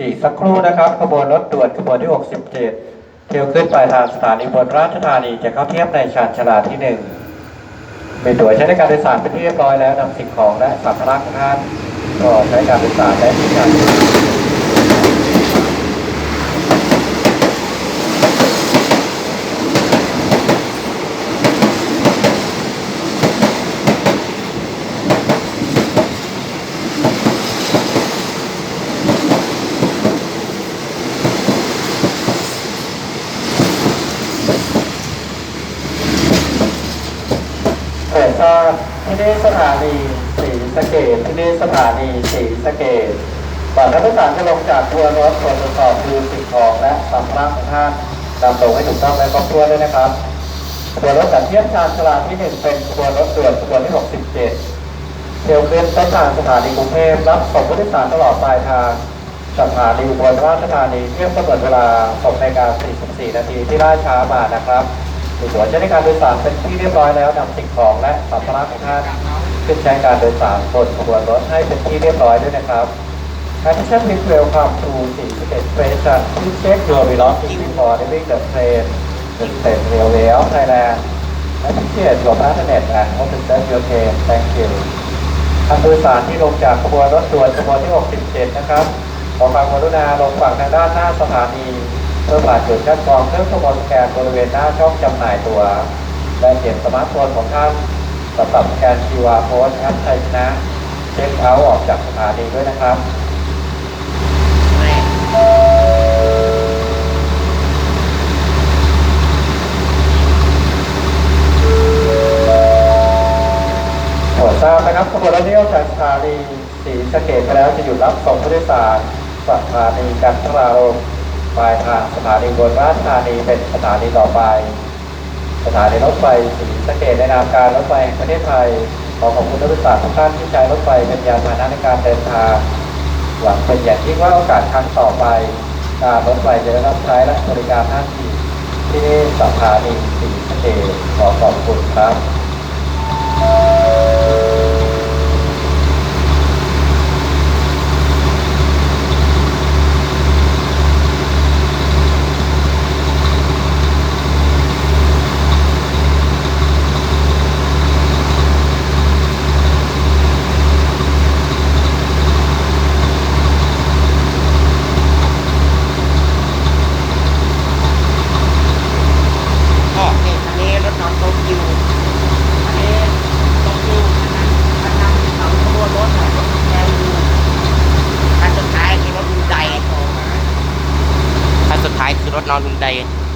อีกสักครู่นะครับขบวนรถด่วนขบวนที่ 67 เที่ยวขึ้นปลายทางสถานีบนราชธานีจะเข้าเทียบในชานชาลาที่หนึ่งเป็นตั๋วใช้ในการโดยสารเป็นที่เรียบร้อยแล้วนำสิ่งของและสัมภาระของท่านก็ใช้การโดยสารได้ที่กานชาลา เปิดทราบที่ นี่สถานีสีสะเกดที่นี่สถานีสีสะเกดก่อนท่านผู้โดยสารจะลงจากทัวร์รถตรวจสอบดูสิ่งของและสัมภาระของท่านนำตรงให้ถูกต้องและครบถ้วนด้วยนะครับขบวรถจากเทียบชานชลาที่หนึ่งเป็นขบวรถด่วนขบวที่67เจ็ดเที่ยวขึ้นต้นทางสถานีกรุงเทพรับส่งผู้โดยสารตลอดปลายทางสถานีอุบลราชธานีเที่ยงกำหนดเวลา6นาฬิกา44นาทีที่ล่าช้ามานะครับ หัวจะได้การโดยสารเป็นที่เรียบร้อยแล้วนำสิ่งของและสัมภาระของท่านขึ้นใช้การโดยสารบนขบวนรถให้เป็นที่เรียบร้อยด้วยนะครับ Attention please welcome to 41 station please check your belongings before leaving the train the state railway of Thailand Appreciate your patronage and open the your train thank you ทางโดยสารที่ลงจากขบวนรถด่วนขบวนที่หกสิบเจ็ดนะครับขอความกรุณาลงฝั่งทางด้านหน้าสถานี เพื่อผ่านจุดคัดกรองเครื่องขบวนสแกนบริเวณหน้าช่องจำหน่ายตัว และเก็บสมาร์ทโฟนของท่านสำหรับแกน QR code แอปไทยชนะเช็คเอาท์ออกจากสถานีด้วยนะครับโปรดทราบนะครับขบวนรถที่ออกจากสถานีสีสเกดไปแล้วจะหยุดรับส่งผู้โดยสารสถานีกันทรารม ปลายทางสถานีบนราชธานีเป็นสถานีต่อไป สถานีรถไฟสีสะเกดในนามการรถไฟแห่งประเทศไทยขอขอบคุณนักศึกษาทุกท่านที่ใช้รถไฟเป็นยานพาหนะในการเดินทางหวังเป็นอย่างยิ่งว่าโอกาสครั้งต่อไปการรถไฟจะได้รับใช้และบริการท่านอีกที่สถานีสีสะเกดขอขอบคุณครับ ก็นี่อันนี้รถนอนโตคิวอันนี้โตคิวอันนั้นอันนั้นเอาขบวนรถไหนรถแกอยู่ อัน